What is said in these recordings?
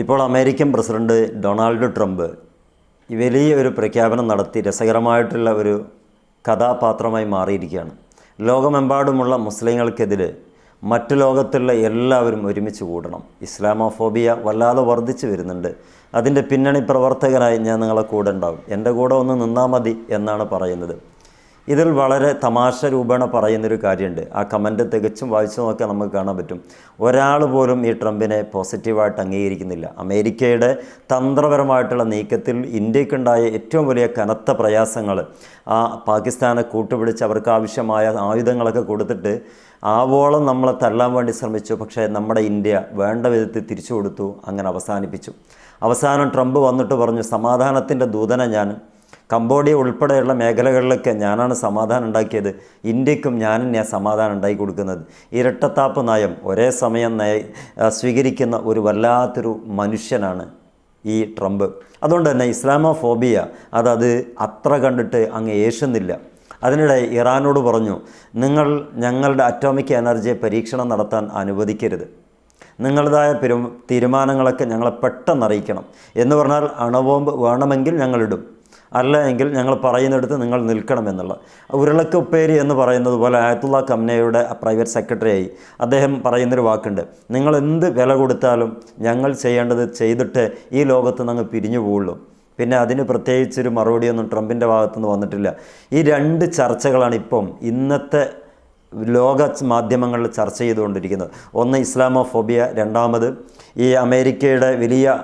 ഇപ്പോൾ American president Donald Trump വലിയ ഒരു പ്രഖ്യാപനം നടത്തി രസകരമായിട്ടുള്ള ഒരു കഥാപാത്രമായി മാറിയിരിക്കുകയാണ്. ലോകമെമ്പാടുമുള്ള മുസ്ലിങ്ങൾക്കെതിരെ മറ്റു ലോകത്തുള്ള എല്ലാവരും ഒരുമിച്ച് കൂടണം. ഇസ്ലാമോഫോബിയ വല്ലാതെ വർദ്ധിച്ചു വരുന്നുണ്ട്. അതിന്റെ പിന്നണി പ്രവർത്തകനായി ഞാൻ നിങ്ങളെ കൂടെ ഉണ്ടാവും. എന്റെ കൂടെ ഒന്ന് നിന്നാൽ മതി എന്നാണ് പറയുന്നത്. ഇതിൽ വളരെ തമാശ രൂപേണ പറയുന്നൊരു കാര്യമുണ്ട്. ആ കമന്റ് തികച്ചും വായിച്ചു നോക്കിയാൽ നമുക്ക് കാണാൻ പറ്റും. ഒരാൾ പോലും ഈ ട്രംപിനെ പോസിറ്റീവായിട്ട് അംഗീകരിക്കുന്നില്ല. അമേരിക്കയുടെ തന്ത്രപരമായിട്ടുള്ള നീക്കത്തിൽ ഇന്ത്യക്കുണ്ടായ ഏറ്റവും വലിയ കനത്ത പ്രയാസങ്ങൾ ആ പാകിസ്ഥാനെ കൂട്ടുപിടിച്ച് അവർക്ക് ആവശ്യമായ ആയുധങ്ങളൊക്കെ കൊടുത്തിട്ട് ആവോളം നമ്മളെ തല്ലാൻ വേണ്ടി ശ്രമിച്ചു. പക്ഷേ നമ്മുടെ ഇന്ത്യ വേണ്ട വിധത്തിൽ തിരിച്ചു കൊടുത്തു അങ്ങനെ അവസാനിപ്പിച്ചു. അവസാനം ട്രംപ് വന്നിട്ട് പറഞ്ഞു സമാധാനത്തിന്റെ ദൂതന ഞാൻ കംബോഡിയ ഉൾപ്പെടെയുള്ള മേഖലകളിലൊക്കെ ഞാനാണ് സമാധാനം ഉണ്ടാക്കിയത്. ഇന്ത്യക്കും ഞാൻ തന്നെയാണ് സമാധാനം ഉണ്ടാക്കി കൊടുക്കുന്നത്. ഇരട്ടത്താപ്പ് നയം ഒരേ സമയം നയ സ്വീകരിക്കുന്ന ഒരു വല്ലാത്തൊരു മനുഷ്യനാണ് ഈ ട്രംപ്. അതുകൊണ്ട് തന്നെ ഇസ്ലാമോ ഫോബിയ അതത് അത്ര കണ്ടിട്ട് അങ്ങ് ഏഷുന്നില്ല അതിനിടെ ഇറാനോട് പറഞ്ഞു നിങ്ങൾ ഞങ്ങളുടെ അറ്റോമിക് എനർജിയെ പരീക്ഷണം നടത്താൻ അനുവദിക്കരുത്. നിങ്ങളുടേതായ തീരുമാനങ്ങളൊക്കെ ഞങ്ങളെ പെട്ടെന്ന് അറിയിക്കണം എന്ന് പറഞ്ഞാൽ അണുബോംബ് വേണമെങ്കിൽ ഞങ്ങളിടും. അല്ല എങ്കിൽ ഞങ്ങൾ പറയുന്നിടത്ത് നിങ്ങൾ നിൽക്കണമെന്നുള്ള ഉരുളക്കുപ്പേരി എന്ന് പറയുന്നത് പോലെ ആയത്തുള്ള കമ്നയുടെ പ്രൈവറ്റ് സെക്രട്ടറിയായി അദ്ദേഹം പറയുന്നൊരു വാക്കുണ്ട്. നിങ്ങൾ എന്ത് വില കൊടുത്താലും ഞങ്ങൾ ചെയ്യേണ്ടത് ചെയ്തിട്ട് ഈ ലോകത്ത് നിന്ന് പിരിഞ്ഞു പോവുള്ളൂ പിന്നെ അതിന് പ്രത്യേകിച്ചൊരു മറുപടിയൊന്നും ട്രംപിന്റെ ഭാഗത്തുനിന്ന് വന്നിട്ടില്ല. ഈ രണ്ട് ചർച്ചകളാണ് ഇപ്പം ഇന്നത്തെ ലോക മാധ്യമങ്ങളിൽ ചർച്ച ചെയ്തുകൊണ്ടിരിക്കുന്നത്. ഒന്ന് ഇസ്ലാമോഫോബിയ രണ്ടാമത് ഈ അമേരിക്കയുടെ വലിയ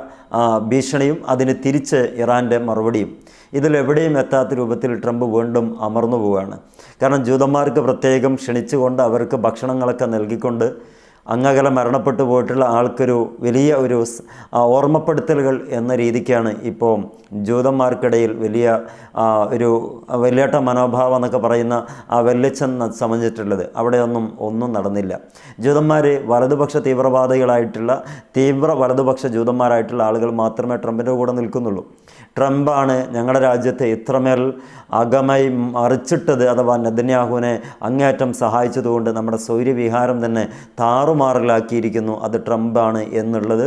ഭീഷണിയും അതിന് തിരിച്ച് ഇറാന്റെ മറുപടിയും. ഇതിലെവിടെയും എത്താത്ത രൂപത്തിൽ ട്രംപ് വീണ്ടും അമർന്നു പോവുകയാണ്. കാരണം ജൂതന്മാർക്ക് പ്രത്യേകം ക്ഷണിച്ചുകൊണ്ട് അവർക്ക് ഭക്ഷണങ്ങളൊക്കെ നൽകിക്കൊണ്ട് അങ്ങകലെ മരണപ്പെട്ടു പോയിട്ടുള്ള ആൾക്കൊരു വലിയ ഒരു ഓർമ്മപ്പെടുത്തലുകൾ എന്ന രീതിക്കാണ് ഇപ്പോൾ ജൂതന്മാർക്കിടയിൽ വലിയ ഒരു വെല്ലേട്ട മനോഭാവം എന്നൊക്കെ പറയുന്ന ആ വെല്ലച്ചൻ സംബന്ധിച്ചിട്ടുള്ളത്. അവിടെയൊന്നും ഒന്നും നടന്നില്ല. ജൂതന്മാർ വലതുപക്ഷ തീവ്രവാദികളായിട്ടുള്ള തീവ്ര വലതുപക്ഷ ജൂതന്മാരായിട്ടുള്ള ആളുകൾ മാത്രമേ ട്രംപിന്റെ കൂടെ നിൽക്കുന്നുള്ളൂ. ട്രംപാണ് ഞങ്ങളുടെ രാജ്യത്തെ ഇത്രമേൽ അകമായി മറിച്ചിട്ടത് അഥവാ നെതന്യാഹുവിനെ അങ്ങേയറ്റം സഹായിച്ചതുകൊണ്ട് നമ്മുടെ സൗര്യവിഹാരം തന്നെ താറുമാറിലാക്കിയിരിക്കുന്നു. അത് ട്രംപാണ് എന്നുള്ളത്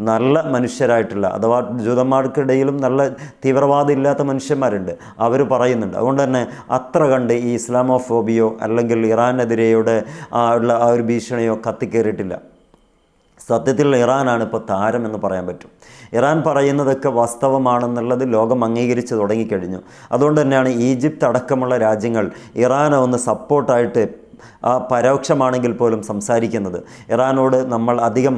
നല്ല മനുഷ്യരായിട്ടുള്ള അഥവാ ജൂതന്മാർക്കിടയിലും നല്ല തീവ്രവാദം ഇല്ലാത്ത മനുഷ്യന്മാരുണ്ട്. അവർ പറയുന്നുണ്ട്. അതുകൊണ്ട് തന്നെ അത്ര കണ്ട് ഈ ഇസ്ലാമോഫോബിയോ അല്ലെങ്കിൽ ഇറാനെതിരെയുടെ ആ ഉള്ള ആ ഒരു ഭീഷണിയോ കത്തിക്കേറിയിട്ടില്ല. സത്യത്തിൽ ഇറാനാണ് ഇപ്പോൾ താരം എന്ന് പറയാൻ പറ്റും. ഇറാൻ പറയുന്നതൊക്കെ വാസ്തവമാണെന്നുള്ളത് ലോകം അംഗീകരിച്ച് തുടങ്ങിക്കഴിഞ്ഞു. അതുകൊണ്ട് തന്നെയാണ് ഈജിപ്ത് അടക്കമുള്ള രാജ്യങ്ങൾ ഇറാനെ ഒന്ന് സപ്പോർട്ടായിട്ട് പരോക്ഷമാണെങ്കിൽ പോലും സംസാരിക്കുന്നത്. ഇറാനോട് നമ്മൾ അധികം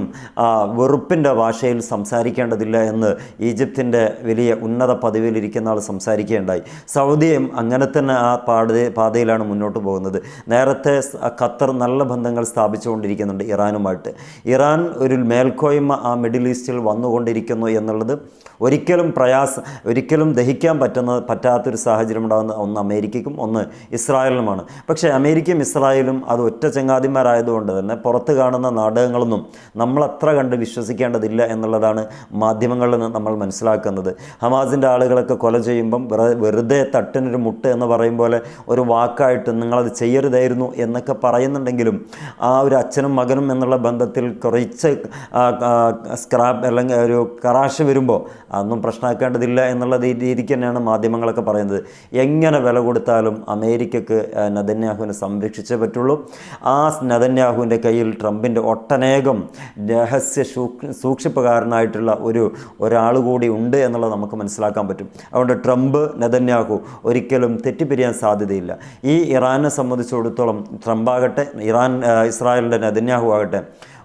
വെറുപ്പിന്റെ ഭാഷയിൽ സംസാരിക്കേണ്ടതില്ല എന്ന് ഈജിപ്തിന്റെ വലിയ ഉന്നത പദവിയിലിരിക്കുന്ന ആൾ സംസാരിക്കുകയുണ്ടായി. സൗദിയും അങ്ങനെ തന്നെ ആ പാട പാതയിലാണ് മുന്നോട്ട് പോകുന്നത്. നേരത്തെ ഖത്തർ നല്ല ബന്ധങ്ങൾ സ്ഥാപിച്ചുകൊണ്ടിരിക്കുന്നുണ്ട് ഇറാനുമായിട്ട്. ഇറാൻ ഒരു മേൽക്കോയ്മ ആ മിഡിൽ ഈസ്റ്റിൽ വന്നുകൊണ്ടിരിക്കുന്നു എന്നുള്ളത് ഒരിക്കലും പ്രയാസം ഒരിക്കലും ദഹിക്കാൻ പറ്റുന്ന പറ്റാത്തൊരു സാഹചര്യം ഉണ്ടാകുന്ന ഒന്ന് അമേരിക്കയ്ക്കും ഒന്ന് ഇസ്രായേലിനുമാണ്. പക്ഷേ അമേരിക്കയും ഇസ്രായേലും അത് ഒറ്റ ചങ്ങാതിമാരായതുകൊണ്ട് തന്നെ പുറത്ത് കാണുന്ന നാടകങ്ങളൊന്നും നമ്മൾ അത്ര കണ്ട് വിശ്വസിക്കേണ്ടതില്ല എന്നുള്ളതാണ് മാധ്യമങ്ങളിൽ നിന്ന് നമ്മൾ മനസ്സിലാക്കുന്നത്. ഹമാസിന്റെ ആളുകളൊക്കെ കൊല ചെയ്യുമ്പം വെറുതെ തട്ടിനൊരു മുട്ട് എന്ന് പറയും പോലെ ഒരു വാക്കായിട്ട് നിങ്ങളത് ചെയ്യരുതായിരുന്നു എന്നൊക്കെ പറയുന്നുണ്ടെങ്കിലും ആ ഒരു അച്ഛനും മകനും എന്നുള്ള ബന്ധത്തിൽ കുറച്ച് സ്ക്രാപ്പ് അല്ലെങ്കിൽ ഒരു കറാശ് വരുമ്പോൾ അതൊന്നും പ്രശ്നമാക്കേണ്ടതില്ല എന്നുള്ള രീതിക്ക് തന്നെയാണ് മാധ്യമങ്ങളൊക്കെ പറയുന്നത്. എങ്ങനെ വില കൊടുത്താലും അമേരിക്കക്ക് നദന്യാഹുവിനെ സംരക്ഷിച്ചേ പറ്റുള്ളൂ. ആ നദന്യാഹുവിന്റെ കയ്യിൽ ട്രംപിന്റെ ഒട്ടനേകം രഹസ്യ സൂക്ഷിപ്പുകാരനായിട്ടുള്ള ഒരു ഒരാൾ കൂടി ഉണ്ട് എന്നുള്ളത് നമുക്ക് മനസ്സിലാക്കാൻ പറ്റും. അതുകൊണ്ട് ട്രംപ് നെതന്യാഹു ഒരിക്കലും തെറ്റിപ്പിരിയാൻ സാധ്യതയില്ല. ഈ ഇറാനെ സംബന്ധിച്ചിടത്തോളം ട്രംപ് ആകട്ടെ ഇറാൻ ഇസ്രായേലിന്റെ നെതന്യാഹു ആകട്ടെ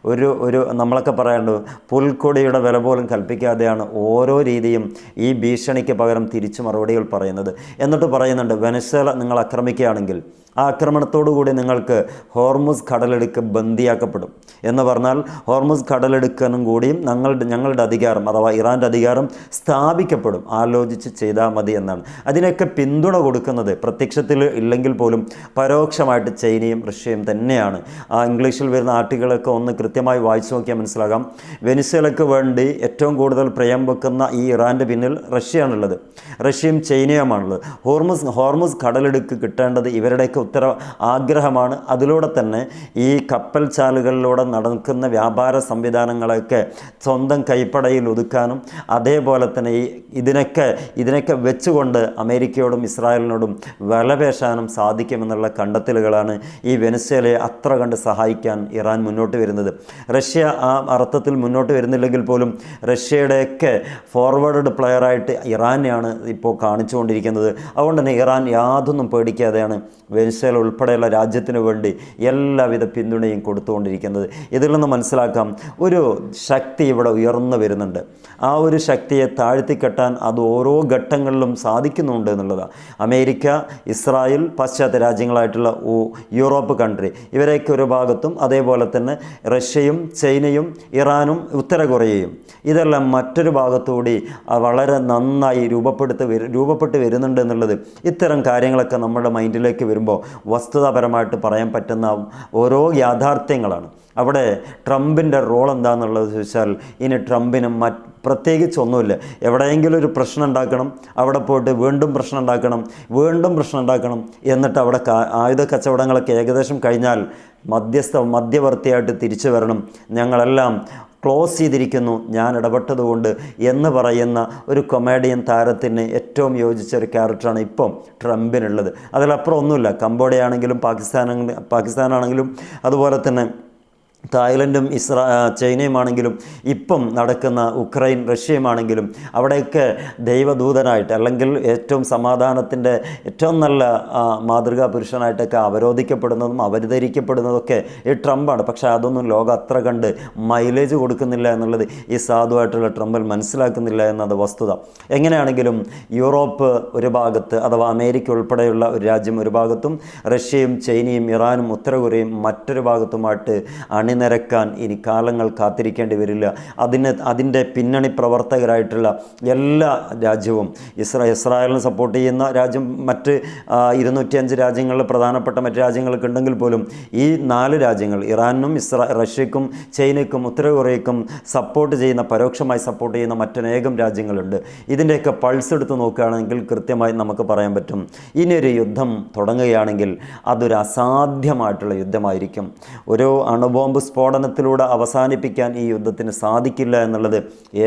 ഒരു ഒരു നമ്മളൊക്കെ പറയാണ്ട് പുൽക്കൊടിയുടെ വില പോലും കൽപ്പിക്കാതെയാണ് ഓരോ രീതിയും ഈ ഭീഷണിക്ക് പകരം തിരിച്ചു മറുപടികൾ പറയുന്നത്. എന്നിട്ട് പറയുന്നുണ്ട് വെനസ്വേല നിങ്ങൾ ആക്രമിക്കുകയാണെങ്കിൽ ആ ആക്രമണത്തോടു കൂടി നിങ്ങൾക്ക് ഹോർമുസ് കടലെടുക്ക് ബന്ദിയാക്കപ്പെടും. എന്ന് പറഞ്ഞാൽ ഹോർമുസ് കടലെടുക്കാനും കൂടിയും ഞങ്ങളുടെ ഞങ്ങളുടെ അധികാരം അഥവാ ഇറാന്റെ അധികാരം സ്ഥാപിക്കപ്പെടും. ആലോചിച്ച് ചെയ്താൽ മതി എന്നാണ്. അതിനൊക്കെ പിന്തുണ കൊടുക്കുന്നത് പ്രത്യക്ഷത്തിൽ ഇല്ലെങ്കിൽ പോലും പരോക്ഷമായിട്ട് ചൈനയും റഷ്യയും തന്നെയാണ്. ആ ഇംഗ്ലീഷിൽ വരുന്ന ആർട്ടിക്കിളൊക്കെ ഒന്ന് കൃത്യമായി വായിച്ചു നോക്കിയാൽ മനസ്സിലാകാം. വെനിസ്വേലയ്ക്ക് വേണ്ടി ഏറ്റവും കൂടുതൽ പ്രയം വെക്കുന്ന ഈ ഇറാന്റെ പിന്നിൽ റഷ്യയാണുള്ളത്. റഷ്യയും ചൈനയുമാണുള്ളത്. ഹോർമസ് ഹോർമസ് കടലെടുക്ക് കിട്ടേണ്ടത് ഇവരുടെയൊക്കെ ഉത്തര ആഗ്രഹമാണ്. അതിലൂടെ തന്നെ ഈ കപ്പൽ ചാലുകളിലൂടെ നടക്കുന്ന വ്യാപാര സംവിധാനങ്ങളൊക്കെ സ്വന്തം കൈപ്പടയിൽ ഒതുക്കാനും അതേപോലെ തന്നെ ഈ ഇതിനൊക്കെ ഇതിനൊക്കെ വെച്ചുകൊണ്ട് അമേരിക്കയോടും ഇസ്രായേലിനോടും വിലപേശാനും സാധിക്കുമെന്നുള്ള കണ്ടെത്തലുകളാണ് ഈ വെനസ്വേലയെ അത്ര കണ്ട് സഹായിക്കാൻ ഇറാൻ മുന്നോട്ട് വരുന്നത്. റഷ്യ ആ അർത്ഥത്തിൽ മുന്നോട്ട് വരുന്നില്ലെങ്കിൽ പോലും റഷ്യയുടെയൊക്കെ ഫോർവേഡ് പ്ലെയറായിട്ട് ഇറാനെയാണ് ഇപ്പോൾ കാണിച്ചുകൊണ്ടിരിക്കുന്നത്. അതുകൊണ്ട് തന്നെ ഇറാൻ യാതൊന്നും പേടിക്കാതെയാണ് വെനസ്വേല ഉൾപ്പെടെയുള്ള രാജ്യത്തിന് വേണ്ടി എല്ലാവിധ പിന്തുണയും കൊടുത്തുകൊണ്ടിരിക്കുന്നത്. ഇതിൽ നിന്ന് മനസ്സിലാക്കാം ഒരു ശക്തി ഇവിടെ ഉയർന്നു വരുന്നുണ്ട്. ആ ഒരു ശക്തിയെ താഴ്ത്തിക്കെട്ടാൻ അത് ഓരോ ഘട്ടങ്ങളിലും സാധിക്കുന്നുണ്ട് എന്നുള്ളതാണ് അമേരിക്ക ഇസ്രായേൽ പാശ്ചാത്യ രാജ്യങ്ങളായിട്ടുള്ള യൂറോപ്പ് കൺട്രി ഇവരെയൊക്കെ ഒരു ഭാഗത്തും അതേപോലെ തന്നെ റഷ്യയും ചൈനയും ഇറാനും ഉത്തര കൊറിയയും ഇതെല്ലാം മറ്റൊരു ഭാഗത്തുകൂടി വളരെ നന്നായി രൂപപ്പെടുത്തി വരു രൂപപ്പെട്ട് വരുന്നുണ്ട് എന്നുള്ളത് ഇത്തരം കാര്യങ്ങളൊക്കെ നമ്മുടെ മൈൻഡിലേക്ക് വരുമ്പോൾ വസ്തുതാപരമായിട്ട് പറയാൻ പറ്റുന്ന ഓരോ യാഥാർത്ഥ്യങ്ങളാണ്. അവിടെ ട്രംപിന്റെ റോൾ എന്താണെന്നുള്ളത് ചോദിച്ചാൽ ഇനി ട്രംപിന് മറ്റ് പ്രത്യേകിച്ചൊന്നുമില്ല എവിടെയെങ്കിലും ഒരു പ്രശ്നം ഉണ്ടാക്കണം അവിടെ പോയിട്ട് വീണ്ടും പ്രശ്നം ഉണ്ടാക്കണം വീണ്ടും പ്രശ്നം ഉണ്ടാക്കണം എന്നിട്ട് അവിടെ ആയുധ കച്ചവടങ്ങളൊക്കെ ഏകദേശം കഴിഞ്ഞാൽ മധ്യസ്ഥ മധ്യവർത്തിയായിട്ട് തിരിച്ചു വരണം. ഞങ്ങളെല്ലാം ക്ലോസ് ചെയ്തിരിക്കുന്നു ഞാൻ ഇടപെട്ടതുകൊണ്ട് എന്ന് പറയുന്ന ഒരു കൊമേഡിയൻ താരത്തിന് ഏറ്റവും യോജിച്ച ഒരു ക്യാരക്ടറാണ് ഇപ്പം ട്രംപിനുള്ളത്. അതിലപ്പുറം ഒന്നുമില്ല കംബോഡിയ ആണെങ്കിലും പാകിസ്ഥാൻ പാകിസ്ഥാനാണെങ്കിലും അതുപോലെ തന്നെ തായ്ലൻഡും ഇസ്രാ ചൈനയുമാണെങ്കിലും ഇപ്പം നടക്കുന്ന ഉക്രൈൻ റഷ്യയുമാണെങ്കിലും അവിടെയൊക്കെ ദൈവദൂതനായിട്ട് അല്ലെങ്കിൽ ഏറ്റവും സമാധാനത്തിന്റെ ഏറ്റവും നല്ല മാതൃകാ പുരുഷനായിട്ടൊക്കെ അവരോധിക്കപ്പെടുന്നതും അവതരിക്കപ്പെടുന്നതൊക്കെ ഈ ട്രംപാണ്. പക്ഷേ അതൊന്നും ലോകം അത്ര കണ്ട് മൈലേജ് കൊടുക്കുന്നില്ല എന്നുള്ളത് ഈ സാധുവായിട്ടുള്ള ട്രംപിൽ മനസ്സിലാക്കുന്നില്ല എന്നത് വസ്തുത. എങ്ങനെയാണെങ്കിലും യൂറോപ്പ് ഒരു ഭാഗത്ത് അഥവാ അമേരിക്ക ഉൾപ്പെടെയുള്ള ഒരു രാജ്യം ഒരു ഭാഗത്തും റഷ്യയും ചൈനയും ഇറാനും ഉത്തര കൊറിയയും മറ്റൊരു ഭാഗത്തുമായിട്ട് അണിനിരക്കാൻ ഇനി കാലങ്ങൾ കാത്തിരിക്കേണ്ടി വരില്ല. അതിന് അതിന്റെ പിന്നണി പ്രവർത്തകരായിട്ടുള്ള എല്ലാ രാജ്യവും ഇസ്രാ ഇസ്രായേലിനെ സപ്പോർട്ട് ചെയ്യുന്ന രാജ്യം മറ്റ് ഇരുന്നൂറ്റിയഞ്ച് രാജ്യങ്ങളിൽ പ്രധാനപ്പെട്ട മറ്റ് രാജ്യങ്ങൾക്ക് ഉണ്ടെങ്കിൽ പോലും ഈ നാല് രാജ്യങ്ങൾ ഇറാനും ഇസ്രാ റഷ്യക്കും ചൈനയ്ക്കും ഉത്തര കൊറിയക്കും സപ്പോർട്ട് ചെയ്യുന്ന പരോക്ഷമായി സപ്പോർട്ട് ചെയ്യുന്ന മറ്റനേകം രാജ്യങ്ങളുണ്ട്. ഇതിന്റെയൊക്കെ പൾസ് എടുത്ത് നോക്കുകയാണെങ്കിൽ കൃത്യമായി നമുക്ക് പറയാൻ പറ്റും. ഇനിയൊരു യുദ്ധം തുടങ്ങുകയാണെങ്കിൽ അതൊരു അസാധ്യമായിട്ടുള്ള യുദ്ധമായിരിക്കും. ഒരു അണുബോംബ് സ്ഫോടനത്തിലൂടെ അവസാനിപ്പിക്കാൻ ഈ യുദ്ധത്തിന് സാധിക്കില്ല എന്നുള്ളത്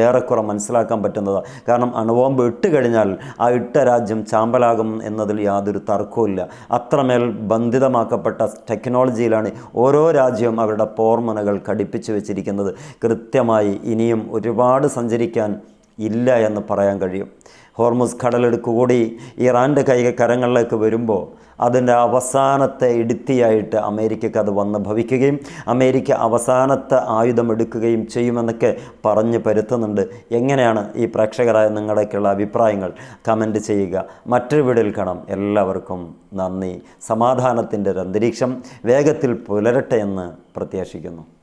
ഏറെക്കുറെ മനസ്സിലാക്കാൻ പറ്റുന്നതാണ് കാരണം അണുബോംബ് ഇട്ട് കഴിഞ്ഞാൽ ആ ഇട്ട രാജ്യം ചാമ്പലാകും എന്നതിൽ യാതൊരു തർക്കവുമില്ല അത്രമേൽ ബന്ധിതമാക്കപ്പെട്ട ടെക്നോളജിയിലാണ് ഓരോ രാജ്യവും അവരുടെ പോർമുനകൾ ഘടിപ്പിച്ചു വെച്ചിരിക്കുന്നത്. കൃത്യമായി ഇനിയും ഒരുപാട് സഞ്ചരിക്കാൻ ഇല്ല എന്ന് പറയാൻ കഴിയും. ഹോർമുസ് കടലെടുക്കുകൂടി ഇറാന്റെ കൈ കരങ്ങളിലേക്ക് വരുമ്പോൾ അതിന്റെ അവസാനത്തെ ഇടുത്തിയായിട്ട് അമേരിക്കക്ക് അത് വന്ന് ഭവിക്കുകയും അമേരിക്ക അവസാനത്തെ ആയുധം എടുക്കുകയും ചെയ്യുമെന്നൊക്കെ പറഞ്ഞ് പരുത്തുന്നുണ്ട്. എങ്ങനെയാണ് ഈ പ്രേക്ഷകരായ നിങ്ങളുടെയൊക്കെയുള്ള അഭിപ്രായങ്ങൾ കമന്റ് ചെയ്യുക. മറ്റൊരു വീഡിയോയിൽ കാണാം. എല്ലാവർക്കും നന്ദി. സമാധാനത്തിന്റെ ഒരു അന്തരീക്ഷം വേഗത്തിൽ പുലരട്ടെ എന്ന് പ്രത്യാശിക്കുന്നു.